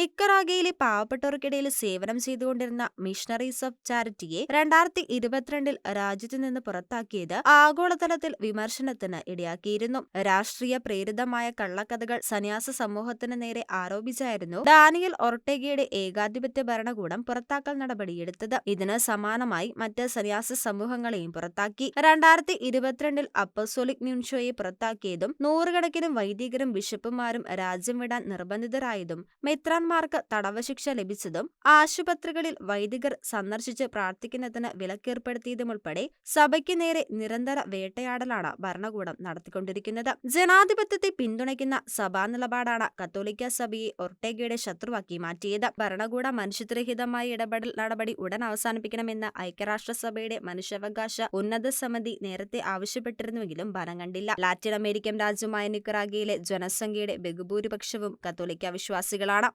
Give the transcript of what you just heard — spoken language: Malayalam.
നിക്കറാഗയിലെ പാവപ്പെട്ടവർക്കിടയിൽ സേവനം ചെയ്തുകൊണ്ടിരുന്ന മിഷണറീസ് ഓഫ് ചാരിറ്റിയെ രണ്ടായിരത്തി ഇരുപത്തിരണ്ടിൽ രാജ്യത്തു നിന്ന് പുറത്താക്കിയത് ആഗോളതലത്തിൽ വിമർശനത്തിന് ഇടയാക്കിയിരുന്നു. രാഷ്ട്രീയ പ്രേരിതമായ കള്ളക്കഥകൾ സന്യാസ സമൂഹത്തിന് നേരെ ആരോപിച്ചായിരുന്നു ഡാനിയൽ ഒർട്ടേഗയുടെ ഏകാധിപത്യ ഭരണകൂടം പുറത്താക്കൽ നടപടിയെടുത്തത്. ഇതിന് സമാനമായി മറ്റ് സന്യാസ സമൂഹങ്ങളെയും പുറത്താക്കി. രണ്ടായിരത്തി ഇരുപത്തിരണ്ടിൽ അപ്പസോലിക് ന്യൂൻഷോയെ പുറത്താക്കിയതും നൂറുകണക്കിന് വൈദികരും ബിഷപ്പുമാരും രാജ്യം വിടാൻ നിർബന്ധിതരായതും മെത്രാൻമാർക്ക് തടവ് ശിക്ഷ ലഭിച്ചതും ആശുപത്രികളിൽ വൈദികർ സന്ദർശിച്ച് പ്രാർത്ഥിക്കുന്നതിന് വിലക്കേർപ്പെടുത്തിയതുമുൾപ്പെടെ സഭയ്ക്ക് നേരെ നിരന്തര വേട്ടയാടലാണ് ഭരണകൂടം നടത്തിക്കൊണ്ടിരിക്കുന്നത്. ജനാധിപത്യത്തെ പിന്തുണയ്ക്കുന്ന സഭാ നിലപാടാണ് കത്തോലിക്ക സഭയെ ഒർട്ടേഗയുടെ ശത്രുവാക്കി മാറ്റിയത്. ഭരണകൂട മനുഷ്യരഹിതമായ ഇടപെടൽ നടപടി ഉടൻ അവസാനിപ്പിക്കണമെന്ന് ഐക്യരാഷ്ട്രസഭയുടെ മനുഷ്യാവകാശ ഉന്നത സമിതി നേരത്തെ ആവശ്യപ്പെട്ടിരുന്നുവെങ്കിലും ഫലം കണ്ടില്ല. ലാറ്റിൻ അമേരിക്കൻ രാജ്യമായ നിക്കറാഗയിലെ ജനസംഖ്യയുടെ ബഹുഭൂരിപക്ഷവും കത്തോലിക്ക വിശ്വാസികളാണ്.